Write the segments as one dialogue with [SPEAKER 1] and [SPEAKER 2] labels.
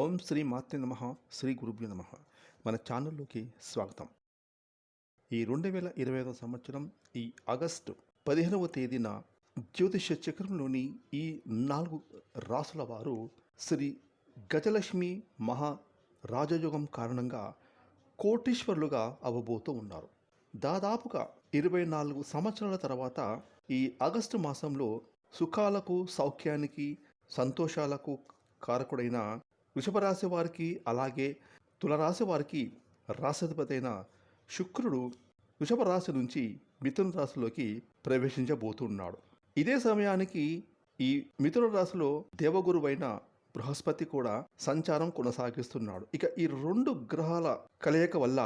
[SPEAKER 1] ఓం శ్రీ మాతృ నమ శ్రీ గురుభ్యు నమ. మన ఛానల్లోకి స్వాగతం. ఈ రెండు వేల ఇరవై ఐదవ సంవత్సరం ఈ ఆగస్టు పదిహేనవ తేదీన జ్యోతిష చక్రంలోని ఈ నాలుగు రాసుల వారు శ్రీ గజలక్ష్మి మహా రాజయోగం కారణంగా కోటీశ్వరులుగా అవ్వబోతూ ఉన్నారు. దాదాపుగా ఇరవై నాలుగు సంవత్సరాల తర్వాత ఈ ఆగస్టు మాసంలో సుఖాలకు సౌఖ్యానికి సంతోషాలకు కారకుడైన వృషభరాశి వారికి అలాగే తులరాశి వారికి రాశాధిపతి అయిన శుక్రుడు వృషభ రాశి నుంచి మిథున రాశిలోకి ప్రవేశించబోతున్నాడు. ఇదే సమయానికి ఈ మిథున రాశిలో దేవగురువైన బృహస్పతి కూడా సంచారం కొనసాగిస్తున్నాడు. ఇక ఈ రెండు గ్రహాల కలయిక వల్ల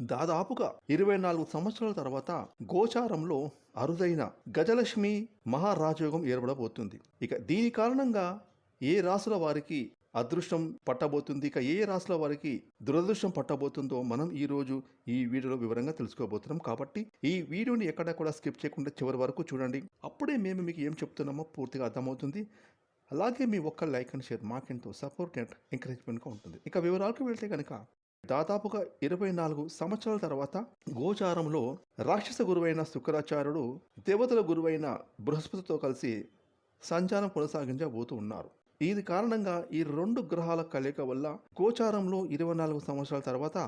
[SPEAKER 1] దాదాపుగా ఇరవై నాలుగు సంవత్సరాల తర్వాత గోచారంలో అరుదైన గజలక్ష్మి మహారాజయోగం ఏర్పడబోతుంది. ఇక దీని కారణంగా ఏ రాశుల వారికి అదృష్టం పట్టబోతుంది. ఇక ఏ రాశుల వారికి దురదృష్టం పట్టబోతుందో మనం ఈ రోజు ఈ వీడియోలో వివరంగా తెలుసుకోబోతున్నాం. కాబట్టి ఈ వీడియోని ఎక్కడ కూడా స్కిప్ చేయకుండా చివరి వరకు చూడండి. అప్పుడే మేము మీకు ఏం చెప్తున్నామో పూర్తిగా అర్థమవుతుంది. అలాగే మీ ఒక్క లైక్ అండ్ షేర్ మాకెంతో సపోర్ట్ అండ్ ఎంకరేజ్మెంట్గా ఉంటుంది. ఇక వివరాలకు వెళ్తే కనుక దాదాపుగా ఇరవై నాలుగు సంవత్సరాల తర్వాత గోచారంలో రాక్షస గురువైన శుక్రాచార్యుడు దేవతల గురువైన బృహస్పతితో కలిసి సంచారం కొనసాగించబోతూ ఉన్నారు. ఇది కారణంగా ఈ రెండు గ్రహాల కలయిక వల్ల గోచారంలో ఇరవై నాలుగు సంవత్సరాల తర్వాత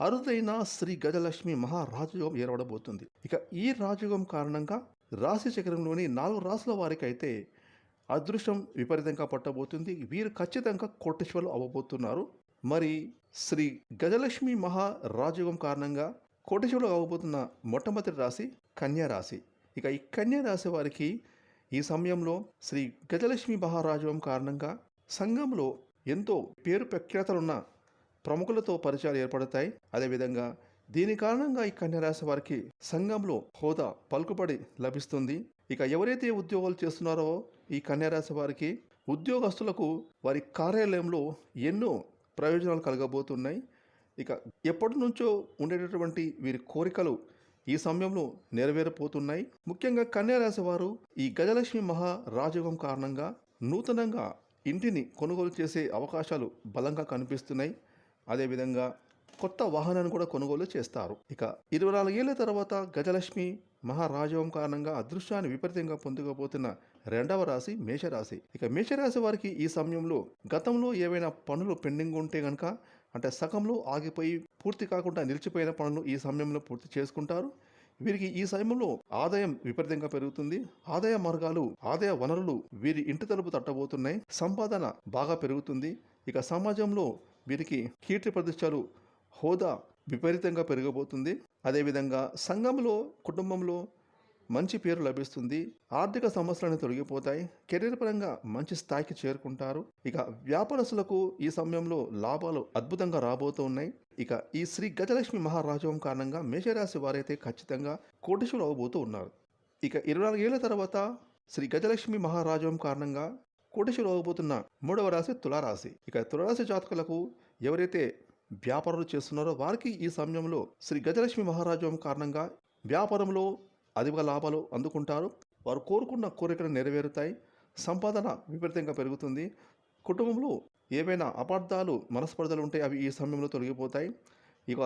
[SPEAKER 1] అరుదైన శ్రీ గజలక్ష్మి మహారాజయోగం ఏర్పడబోతుంది. ఇక ఈ రాజయోగం కారణంగా రాశి చక్రంలోని నాలుగు రాసుల వారికి అయితే అదృష్టం విపరీతంగా పట్టబోతుంది. వీరు ఖచ్చితంగా కోటేశ్వర్లు అవ్వబోతున్నారు. మరి శ్రీ గజలక్ష్మి మహా రాజయోగం కారణంగా కోటేశ్వరులు అవ్వబోతున్న మొట్టమొదటి రాశి కన్యా రాశి. ఇక ఈ కన్యా రాశి వారికి ఈ సమయంలో శ్రీ గజలక్ష్మి మహారాజవం కారణంగా సంఘంలో ఎంతో పేరు ప్రఖ్యాతలున్న ప్రముఖులతో పరిచయాలు ఏర్పడతాయి. అదేవిధంగా దీని కారణంగా ఈ కన్యరాశి వారికి సంఘంలో హోదా పలుకుబడి లభిస్తుంది. ఇక ఎవరైతే ఉద్యోగాలు చేస్తున్నారో ఈ కన్యరాశి వారికి ఉద్యోగస్తులకు వారి కార్యాలయంలో ఎన్నో ప్రయోజనాలు కలగబోతున్నాయి. ఇక ఎప్పటి నుంచో ఉండేటటువంటి వీరి కోరికలు ఈ సమయంలో నెరవేరపోతున్నాయి ముఖ్యంగా కన్యారాశి వారు ఈ గజలక్ష్మి మహా రాజయోగం కారణంగా నూతనంగా ఇంటిని కొనుగోలు చేసే అవకాశాలు బలంగా కనిపిస్తున్నాయి. అదేవిధంగా కొత్త వాహనాన్ని కూడా కొనుగోలు చేస్తారు. ఇక ఇరవై నాలుగేళ్ళ తర్వాత గజలక్ష్మి మహారాజవం కారణంగా అదృష్టాన్ని విపరీతంగా పొందుకోబోతున్న రెండవ రాశి మేషరాశి. ఇక మేషరాశి వారికి ఈ సమయంలో గతంలో ఏవైనా పనులు పెండింగ్ ఉంటే కనుక అంటే సగంలో ఆగిపోయి పూర్తి కాకుండా నిలిచిపోయిన పనులు ఈ సమయంలో పూర్తి చేసుకుంటారు. వీరికి ఈ సమయంలో ఆదాయం విపరీతంగా పెరుగుతుంది. ఆదాయ మార్గాలు ఆదాయ వనరులు వీరి ఇంటి తలుపు తట్టబోతున్నాయి. సంపాదన బాగా పెరుగుతుంది. ఇక సమాజంలో వీరికి కీర్తి ప్రతిష్టలు హోదా విపరీతంగా పెరగబోతుంది. అదేవిధంగా సంఘంలో కుటుంబంలో మంచి పేరు లభిస్తుంది. ఆర్థిక సమస్యలను తొలగిపోతాయి. కెరీర్ పరంగా మంచి స్థాయికి చేరుకుంటారు. ఇక వ్యాపారస్తులకు ఈ సమయంలో లాభాలు అద్భుతంగా రాబోతూ ఉన్నాయి ఇక ఈ శ్రీ గజలక్ష్మి మహారాజవం కారణంగా మేషరాశి వారైతే ఖచ్చితంగా కోటీశ్వరు అవ్వబోతూ ఉన్నారు. ఇక ఇరవై నాలుగేళ్ళ తర్వాత శ్రీ గజలక్ష్మి మహారాజవం కారణంగా కోటీశ్వరు అవ్వబోతున్న మూడవ రాశి తులారాశి. ఇక తులారాశి జాతకులకు ఎవరైతే వ్యాపారాలు చేస్తున్నారో వారికి ఈ సమయంలో శ్రీ గజలక్ష్మి మహారాజవం కారణంగా వ్యాపారంలో అధిక లాభాలు అందుకుంటారు. వారు కోరుకున్న కోరికలు నెరవేరుతాయి. సంపాదన విపరీతంగా పెరుగుతుంది. కుటుంబంలో ఏవైనా అపార్థాలు మనస్పర్ధలు ఉంటే అవి ఈ సమయంలో తొలగిపోతాయి. ఇక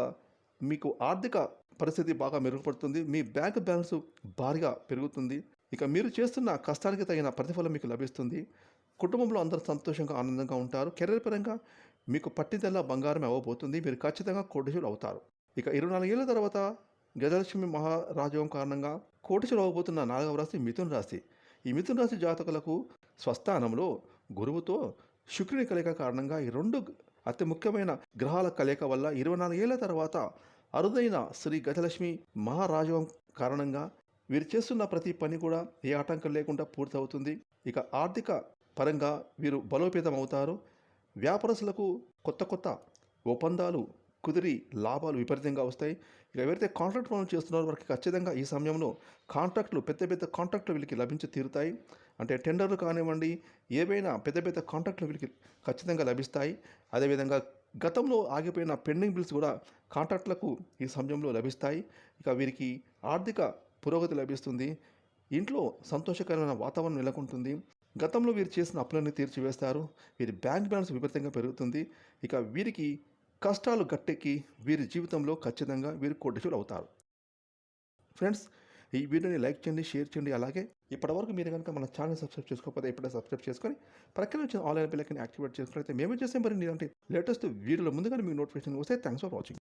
[SPEAKER 1] మీకు ఆర్థిక పరిస్థితి బాగా మెరుగుపడుతుంది. మీ బ్యాంక్ బ్యాలెన్స్ భారీగా పెరుగుతుంది. ఇక మీరు చేస్తున్న కష్టానికి తగిన ప్రతిఫలం మీకు లభిస్తుంది. కుటుంబంలో అందరూ సంతోషంగా ఆనందంగా ఉంటారు. కెరీర్ పరంగా మీకు పట్టిదల్లా బంగారం అవ్వబోతుంది. మీరు ఖచ్చితంగా కోటీశ్వరులు అవుతారు. ఇక ఇరవై నాలుగేళ్ళ తర్వాత గజలక్ష్మి మహారాజవం కారణంగా కోటీశ్వరులు రాబోతున్న నాలుగవ రాశి మిథున రాశి. ఈ మిథున రాశి జాతకులకు స్వస్థానంలో గురువుతో శుక్రుని కలయిక కారణంగా ఈ రెండు అతి ముఖ్యమైన గ్రహాల కలయిక వల్ల ఇరవై నాలుగేళ్ళ తర్వాత అరుదైన శ్రీ గజలక్ష్మి మహారాజవం కారణంగా వీరు చేస్తున్న ప్రతి పని కూడా ఏ ఆటంకం లేకుండా పూర్తవుతుంది. ఇక ఆర్థిక పరంగా వీరు బలోపేతం అవుతారు వ్యాపారస్తులకు కొత్త కొత్త ఒప్పందాలు కుదిరి లాభాలు విపరీతంగా వస్తాయి. ఇక ఎవరైతే కాంట్రాక్ట్ పనులు చేస్తున్నారో వారికి ఖచ్చితంగా ఈ సమయంలో కాంట్రాక్టులు పెద్ద పెద్ద కాంట్రాక్టులు వీళ్ళకి లభించి తీరుతాయి. అంటే టెండర్లు కానివ్వండి ఏవైనా పెద్ద పెద్ద కాంట్రాక్టులు వీళ్ళకి ఖచ్చితంగా లభిస్తాయి. అదేవిధంగా గతంలో ఆగిపోయిన పెండింగ్ బిల్స్ కూడా కాంట్రాక్టులకు ఈ సమయంలో లభిస్తాయి. ఇక వీరికి ఆర్థిక పురోగతి లభిస్తుంది. ఇంట్లో సంతోషకరమైన వాతావరణం నెలకొంటుంది. గతంలో వీరు చేసిన అప్పులన్నీ తీర్చివేస్తారు. వీరి బ్యాంక్ బ్యాలెన్స్ విపరీతంగా పెరుగుతుంది. ఇక వీరికి కష్టాలు గట్టెక్కి వీరి జీవితంలో ఖచ్చితంగా వీరు కొడ్డచులు అవుతారు ఫ్రెండ్స్ ఈ వీడియోని లైక్ చేయండి షేర్ చేయండి. అలాగే ఇప్పటివరకు మీరు కనుక మన ఛానల్ సబ్స్క్రైబ్ చేసుకోకపోతే ఇప్పుడే సబ్స్క్రైబ్ చేసుకొని ప్రక్కన వచ్చిన ఆన్లైన్ పిల్లకి యాక్టివేట్ అయితే మేమే చేసే మరి ఇలాంటి లేటెస్ట్ వీడియోలో ముందుగానే మీకు నోటిఫికేషన్ వస్తే థ్యాంక్స్ ఫర్ వాచింగ్